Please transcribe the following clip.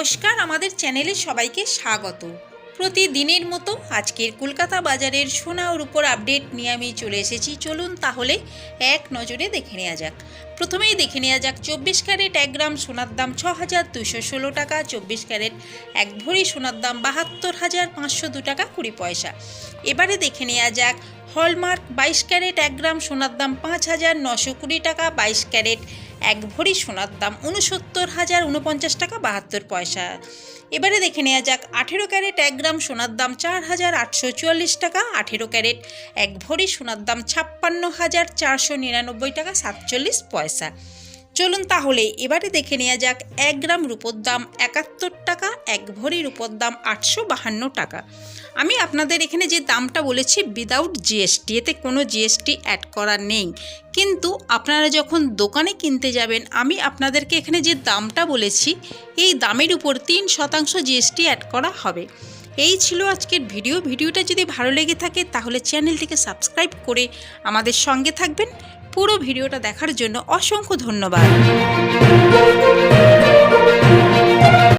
নমস্কার, আমাদের চ্যানেলে সবাইকে স্বাগত। প্রতিদিনের মতো আজকের কলকাতা বাজারের সোনা ও রূপোর আপডেট নিয়ে আমি চলে এসেছি। চলুন তাহলে এক নজরে দেখে নেওয়া যাক। প্রথমেই দেখে নেওয়া যাক, চব্বিশ ক্যারেট এক গ্রাম সোনার দাম ছ হাজার দুশো ষোলো টাকা, চব্বিশ ক্যারেট এক ভরি সোনার দাম বাহাত্তর হাজার পাঁচশো দু টাকা কুড়ি পয়সা। এবারে দেখে নেওয়া যাক হলমার্ক বাইশ ক্যারেট, এক গ্রাম সোনার দাম পাঁচ হাজার নশো কুড়ি টাকা, বাইশ ক্যারেট, এক ভরি সোনার দাম উনসত্তর হাজার উনপঞ্চাশ টাকা, বাহাত্তর পয়সা। এবারে দেখে নেওয়া যাক, আঠেরো ক্যারেট, এক গ্রাম সোনার দাম চার হাজার আটশো চুয়াল্লিশ টাকা, আঠেরো ক্যারেট, এক ভরি সোনার দাম ছাপ্পান্ন হাজার চারশো নিরানব্বই টাকা, সাতচল্লিশ পয়সা। চলুন তাহলে এবারে দেখে নেওয়া যাক এক গ্রাম রূপোর দাম একাত্তর টাকা, এক ভরি রূপোর দাম আটশো বাহান্ন টাকা। আমি আপনাদের এখানে যে দামটা বলেছি উইদাউট জিএসটি এতে কোনো জিএসটি অ্যাড করা নেই। কিন্তু আপনারা যখন দোকানে কিনতে যাবেন, আমি আপনাদেরকে এখানে যে দামটা বলেছি, এই দামের উপর তিন শতাংশ জিএসটি অ্যাড করা হবে। এই ছিল আজকের ভিডিও। ভিডিওটা যদি ভালো লেগে থাকে, তাহলে চ্যানেলটিকে সাবস্ক্রাইব করে আমাদের সঙ্গে থাকবেন। পুরো ভিডিওটা দেখার জন্য অসংখ্য ধন্যবাদ।